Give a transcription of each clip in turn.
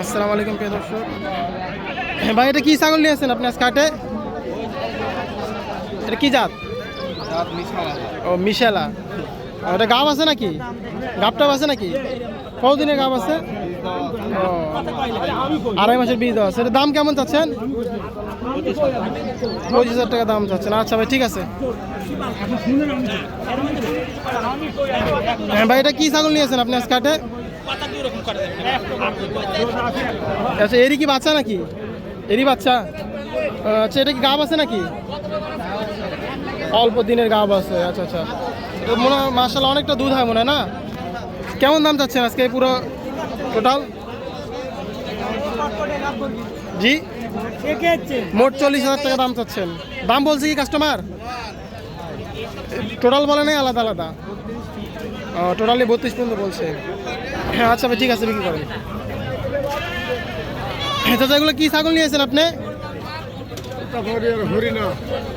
আসসালামু আলাইকুম প্রিয় দর্শক। ভাই এটা কি ছাগল নিয়েছেন আপনি আজকে এটা কি জাত? ও মিশেলা। এটা গাব আছে নাকি? গাবটাও আছে নাকি? কতদিনের গাব আছে? আড়াই মাসের বীজ দেওয়া আছে। এটার দাম কেমন চাচ্ছেন? পঁচিশ হাজার টাকা দাম চাচ্ছেন। আচ্ছা ভাই ঠিক আছে। হ্যাঁ ভাই এটা কি ছাগল নিয়েছেন আপনি আজকে আচ্ছা এরই কি বাচ্চা নাকি? এরই বাচ্চা? আচ্ছা এটা কি গাব আছে নাকি? অল্প দিনের গাব আছে আচ্ছা আচ্ছা। তো মনে হয় মার্শাল অনেকটা দুধ হয় মনে হয় না? কেমন দাম চাচ্ছেন আজকে পুরো টোটাল জি? মোট চল্লিশ হাজার টাকা দাম চাচ্ছেন। দাম বলছে কি কাস্টমার টোটাল বলে নেই, আলাদা আলাদা। টোটালি বত্রিশ পর্যন্ত বলছে। হ্যাঁ আচ্ছা ভাই ঠিক আছে বিক্রি করেন। চাচা এগুলো কি ছাগল নিয়েছেন আপনি?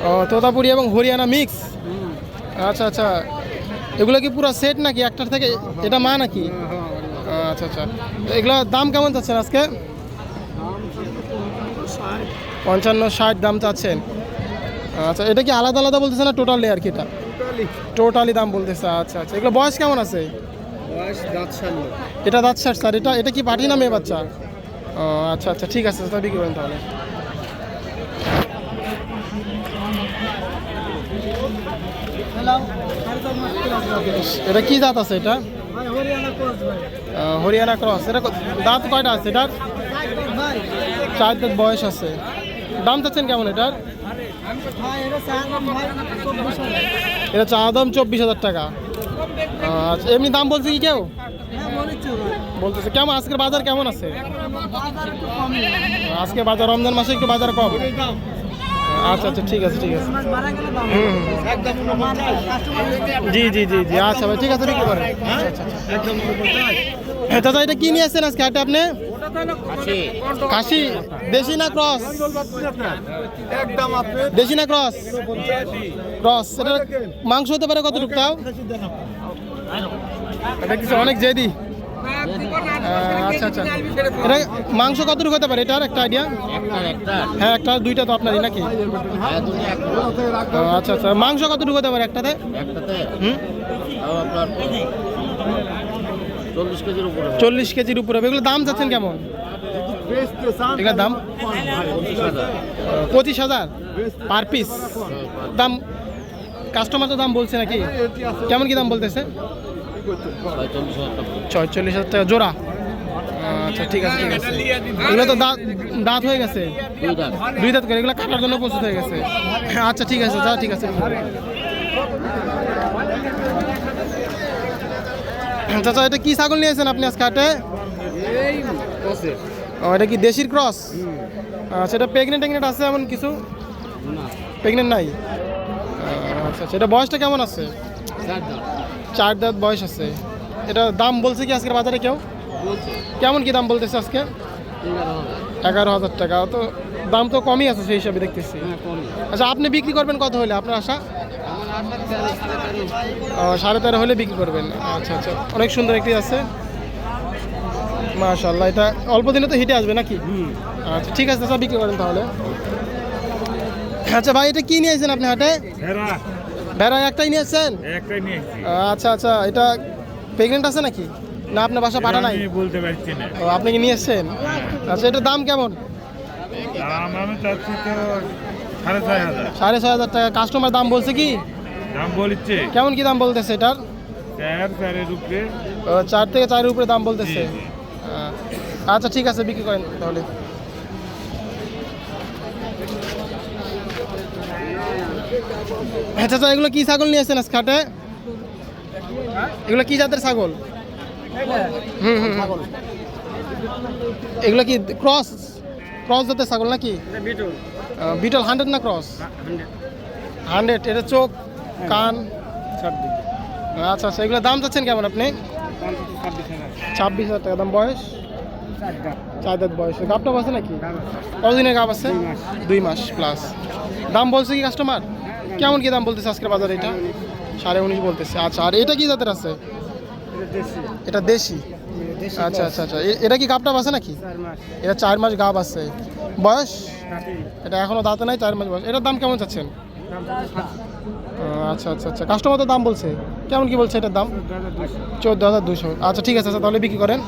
ও তোতাপুরি এবং হরিয়ানা মিক্স আচ্ছা আচ্ছা। এগুলো কি পুরো সেট নাকি? একটার থেকে এটা মা নাকি? আচ্ছা আচ্ছা। এগুলো দাম কেমন চাচ্ছেন আজকে? পঞ্চান্ন ষাট দাম চাচ্ছেন। আচ্ছা এটা কি আলাদা আলাদা বলতেছে না টোটালি আর কি এটা? টোটালি দাম বলতেছে আচ্ছা আচ্ছা। এগুলো বয়স কেমন আছে? এটা দাঁত ষাট স্যার এটা এটা কি পাঠি না মেয়ে বাচ্চা? ও আচ্ছা আচ্ছা ঠিক আছে তা বিক্রি করেন তাহলে। এটা কি দাঁত আছে এটা? হরিয়ানা ক্রস। এটা দাঁত কয়টা আছে এটার? চার দাঁত বয়স আছে। দাম চাচ্ছেন কেমন এটার? এটা চা দাম চব্বিশ হাজার টাকা। আচ্ছা এমনি দাম বলছে কি কেউ? বলতেছে কেমন আজকের বাজার কেমন আছে? আজকে বাজার রমজান মাসে একটু বাজার কম। আচ্ছা আচ্ছা ঠিক আছে ঠিক আছে। জি জি জি জি আচ্ছা ভাই ঠিক আছে আচ্ছা। হ্যাঁ, দাদা এটা কি নিয়ে আসছেন আজকে হাটে আপনি? কাশি দেশি না ক্রস? দেশি না ক্রস? ক্রস এটা মাংস হতে পারে কতটুকু তাও? কিছু অনেক জেদি। আচ্ছা আচ্ছা। এটা মাংস কতটুকু হতে পারে? এটার একটা আইডিয়া হ্যাঁ একটা, দুইটা তো আপনারই নাকি? আচ্ছা আচ্ছা। মাংস কতটুকু হতে পারে একটাতে? চল্লিশ কেজির উপরে। এগুলো দাম যাচ্ছেন কেমন? এগুলোর দাম? পঁচিশ হাজার। পার পিস দাম কাস্টমার তো দাম বলছে নাকি? কেমন কি দাম বলতেছে? ছয়চল্লিশ হাজার টাকা। জোড়া? আচ্ছা ঠিক আছে ঠিক আছে। এগুলো তো দাঁত দাঁত হয়ে গেছে? দুই দাঁত দুই দাঁত করে। এগুলো কাটার জন্য প্রস্তুত হয়ে গেছে। আচ্ছা ঠিক আছে যা ঠিক আছে। চাচা এটা কি ছাগল নিয়েছেন আপনি আজকে হাটে? ও এটা কি দেশির ক্রস? আচ্ছা এটা প্রেগনেন্ট টেগনেন্ট আছে এমন কিছু? প্রেগনেন্ট নাই? আচ্ছা আচ্ছা এটা বয়সটা কেমন আছে? চার দাঁত বয়স আছে। এটা দাম বলছে কি আজকের বাজারে কেউ? কেমন কি দাম বলতেছে আজকে? এগারো হাজার টাকা। তো দাম তো কমই আছে সেই হিসাবে দেখতেছি। আচ্ছা আপনি বিক্রি করবেন কত হলে আপনার আশা? ও, সাড়ে তেরো হলে বিক্রি করবেন। আচ্ছা আচ্ছা। অনেক সুন্দর একটি আছে। মাশাল্লাহ এটা অল্প দিনে তো হিটে আসবে নাকি? আচ্ছা ঠিক আছে স্যার বিক্রি করেন তাহলে। আচ্ছা ভাই এটা কি নিয়েছেন আপনি হাটে? ভেড়া একটাই নিয়েছেন? একটাই নিয়েছি। আচ্ছা আচ্ছা এটা প্রেগনেন্ট আছে নাকি? না আপনার বাসা পাঠা নাই? বলতে পারছি না। ও আপনি কি নিয়ে এসছেন আচ্ছা এটার দাম কেমন? দাম আমি চাচ্ছি তো সাড়ে ছয় হাজার। সাড়ে ছয় হাজার টাকা। কাস্টমার দাম বলছে কি? দাম বলিচ্ছে। কেমন কি দাম বলতেছে এটার? চার চারের উপরে। চার থেকে চারের উপরে দাম বলতেছে। আচ্ছা ঠিক আছে বিক্রি করেন তাহলে। আচ্ছা আচ্ছা এগুলো কি ছাগল নিয়েছেন আজ খাটে? এগুলো কি জাতের ছাগল? হুম হুম। এগুলো কি ক্রস? ক্রস জাতের ছাগল নাকি? বিটল। হান্ড্রেড না ক্রস? হান্ড্রেড এটা চোখ কান। আচ্ছা আচ্ছা এগুলো দাম চাচ্ছেন কেমন আপনি? ছাব্বিশ হাজার। টাকা দাম বয়স? চার দাঁত। বয়স। গাবটা আছে নাকি? কতদিনের গাব আছে? দুই মাস। প্লাস দাম বলছে কি কাস্টমার কেমন কি দাম বলতেছে আজকের বাজারে এটা? সাড়ে উনিশ বলতেছে। আচ্ছা আর এটা কি জাতের আছে? এটা দেশি। আচ্ছা আচ্ছা আচ্ছা। এটা কি গাবটা আছে নাকি? এটা চার মাস গাব আছে। বয়স? এটা এখনও দাঁতে নাই চার মাস বয়স। এটার দাম কেমন চাচ্ছেন? আচ্ছা আচ্ছা আচ্ছা। কাস্টমার তো দাম বলছে। কেমন কি বলছে এটার দাম? চোদ্দ হাজার দুশো আচ্ছা ঠিক আছে আচ্ছা তাহলে বিক্রি করেন।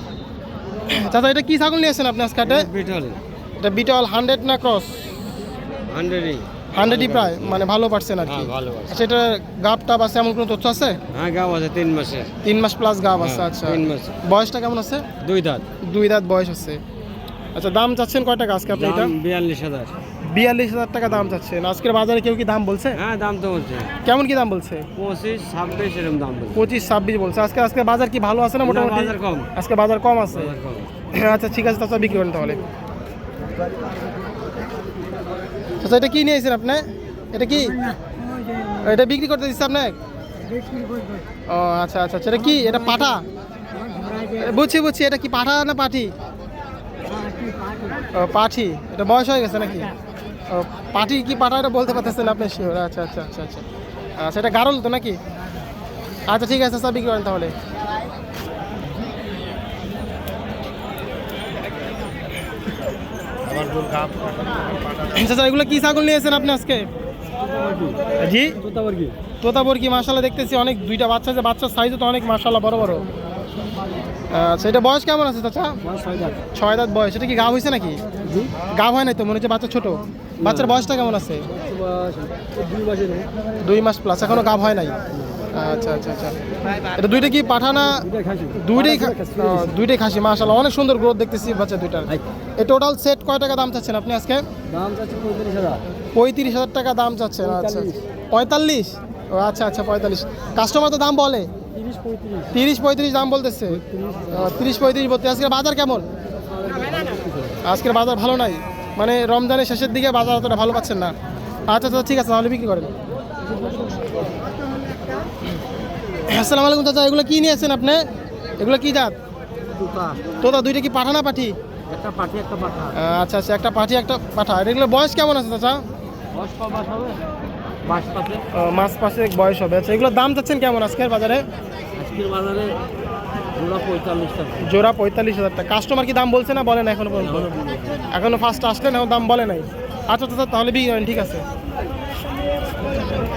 চাচা এটা কি ছাগল নিয়েছেন আপনি আজকে? বিটল। এটা বিটল হান্ড্রেড না ক্রস হান্ড্রেডই হান্ড্রেডই প্রায় মানে ভালো পারছেন আর কি। হ্যাঁ ভালো আছে আচ্ছা এটা গাব টাব আছে এমন কোনো তথ্য আছে? হ্যাঁ গাও আছে তিন মাসে তিন মাস প্লাস গাব আছে হ্যাঁ, আচ্ছা। তিন মাস। বয়সটা কেমন আছে? দুই দাঁত। দুই দাঁত বয়স আছে। আচ্ছা দাম চাচ্ছেন কয় টাকা আজকে আপনি এটা? দাম বিয়াল্লিশ হাজার। বিয়াল্লিশ হাজার টাকা দাম চাচ্ছেন। আজকের বাজারে কেউ কি দাম বলছে? হ্যাঁ দাম তো বলছে। কেমন কি দাম বলছে? পঁচিশ ছাব্বিশ এরকম দাম বলছে। পঁচিশ ছাব্বিশ বলছে। আজকে আজকে বাজার কি ভালো আছে না মোটামুটি? বাজার কম। আজকে বাজার কম আছে। আচ্ছা ঠিক আছে তাছাড়া বিক্রি করেন তাহলে। আচ্ছা এটা কি নিয়েছেন আপনি? এটা কি? এটা বিক্রি করতে দিচ্ছে আপনি ও আচ্ছা আচ্ছা আচ্ছা এটা কি? এটা পাঠা বুঝছি বুঝছি, এটা কি পাঠা না পাঠি? ও, পাঠি। এটা বয়স হয়ে গেছে নাকি? ও, পাঠি কি পাঠা এটা বলতে পারতেছেন আপনি? শিওর আচ্ছা আচ্ছা আচ্ছা আচ্ছা। আচ্ছা এটা গারল তো নাকি? আচ্ছা ঠিক আছে স্যার বিক্রি করেন তাহলে। আচ্ছা আচ্ছা, এগুলো কি ছাগল নিয়েছেন আপনি আজকে? জি? তোতাবর কি মাসাল্লাহ দেখতেছি অনেক দুইটা বাচ্চা আছে বাচ্চার সাইজও তো অনেক মাসাল্লাহ বড় বড়। আচ্ছা এটা বয়স কেমন আছে চাচা? ছয় দাঁত। বয়স এটা কি গাভ হয়েছে নাকি? গাভ হয় নাই তো মনে হচ্ছে বাচ্চা ছোট। বাচ্চার বয়সটা কেমন আছে? দুই মাস প্লাস এখনও গাভ হয় নাই? আচ্ছা আচ্ছা আচ্ছা। এটা দুইটা কি পাঠানা? দুইটাই দুইটাই খাসি মাসাল্লাহ অনেক সুন্দর গ্রোথ দেখতেছি বাচ্চা দুইটার। এই টোটাল সেট কয় টাকা দাম চাচ্ছেন আপনি আজকে? দাম চাচ্ছে পঁয়ত্রিশ হাজার। পঁয়ত্রিশ হাজার টাকা দাম চাচ্ছেন আচ্ছা পঁয়তাল্লিশ? ও আচ্ছা আচ্ছা পঁয়তাল্লিশ। কাস্টমার তো দাম বলে? তিরিশ পঁয়ত্রিশ। তিরিশ পঁয়ত্রিশ দাম বলতেছে? তিরিশ পঁয়ত্রিশ বলতে আজকের বাজার কেমন? আজকের বাজার ভালো নাই। মানে রমজানের শেষের দিকে বাজার অতটা ভালো পাচ্ছেন না। আচ্ছা আচ্ছা ঠিক আছে তাহলে বিক্রি করেন। আসসালামু আলাইকুম চাচা এগুলো কি নিয়েছেন আপনি? এগুলো কি জাত? তোতা। দুইটা কি পাঠা না পাঠি? একটা পাঠি একটা পাঠা। আচ্ছা আচ্ছা একটা পাঠি একটা পাঠা। এগুলো বয়স কেমন আছে চাচা? মাস হবে? পাশে মাস পাশে বয়স হবে। আচ্ছা এগুলোর দাম চাচ্ছেন কেমন আজকের বাজারে? আজকের বাজারে পুরো পঁয়তাল্লিশ জোড়া পঁয়তাল্লিশ হাজার টাকা। কাস্টমার কি দাম বলছে না বলে না এখনও পর্যন্ত? এখনও ফার্স্ট আসলেন এখন দাম বলে নাই। আচ্ছা আচ্ছা তাহলে বিক্রি ঠিক আছে।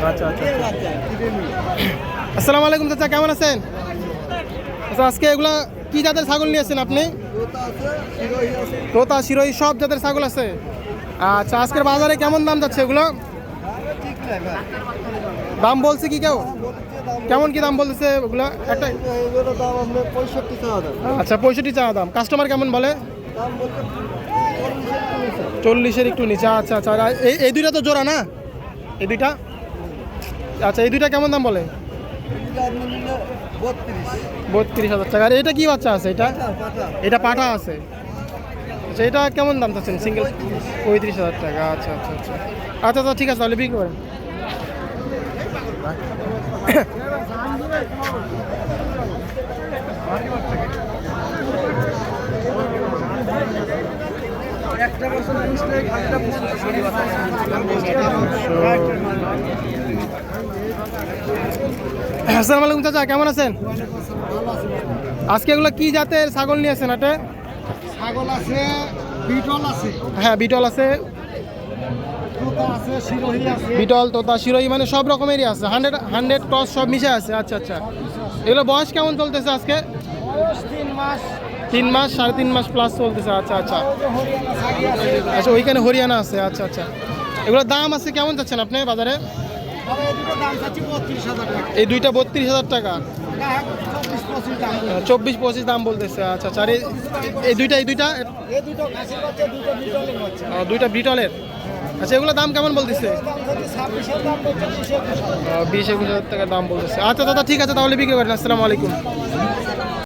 আচ্ছা আচ্ছা আচ্ছা। আসসালামু আলাইকুম চাচা, কেমন আছেন? আচ্ছা আজকে এগুলা কি জাতের ছাগল নিয়েছেন আপনি? তোতা শিরোই সব জাতের ছাগল আছে। আচ্ছা আজকের বাজারে কেমন দাম যাচ্ছে এগুলো? দাম বলছে কি কেউ? কেমন কি দাম বলতেছে ওগুলো একটা আচ্ছা পঁয়ষট্টি চা দাম। কাস্টমার কেমন বলে? চল্লিশের একটু নিচে। আচ্ছা আচ্ছা এই দুইটা তো জোড়া না? এই দুইটা? আচ্ছা এই দুইটা কেমন দাম বলে? বত্রিশ হাজার টাকা। আর এটা কি বাচ্চা আছে? এটা? এটা পাঠা আছে। আচ্ছা এটা কেমন দাম চাচ্ছেন? সিঙ্গেল পঁয়ত্রিশ হাজার টাকা। আচ্ছা আচ্ছা আচ্ছা। আচ্ছা আচ্ছা ঠিক আছে তাহলে বিক্রি করেন। আসসালামু আলাইকুম চাচা কেমন আছেন? আজকে এগুলো কি জাতের ছাগল নিয়েছেন হাটে? ছাগল আছে বিটল আছে। হ্যাঁ বিটল আছে। শিরোহী বিটল তোতা শিরোই মানে সব রকমেরই আছে। হান্ড্রেড হান্ড্রেড ক্রস সব মিশে আছে। আচ্ছা আচ্ছা। এগুলো বয়স কেমন চলতেছে আজকে? তিন মাস। তিন মাস সাড়ে তিন মাস প্লাস চলতেছে। আচ্ছা আচ্ছা। আচ্ছা ওইখানে হরিয়ানা আছে। আচ্ছা আচ্ছা। এগুলোর দাম আছে কেমন যাচ্ছেন আপনি বাজারে? এই দুইটা বত্রিশ হাজার টাকা? চব্বিশ পঁচিশ দাম বলছে। চব্বিশ পঁচিশ দাম বলতেছে আচ্ছা আচ্ছা আর এই- দুইটা এই দুইটা? দুইটা বিটলের? আচ্ছা এগুলো দাম কেমন বলতেছে? বিশ একুশ হাজার টাকা দাম বলতেছে। আচ্ছা দাদা ঠিক আছে তাহলে বিক্রি করেন আসসালামু আলাইকুম।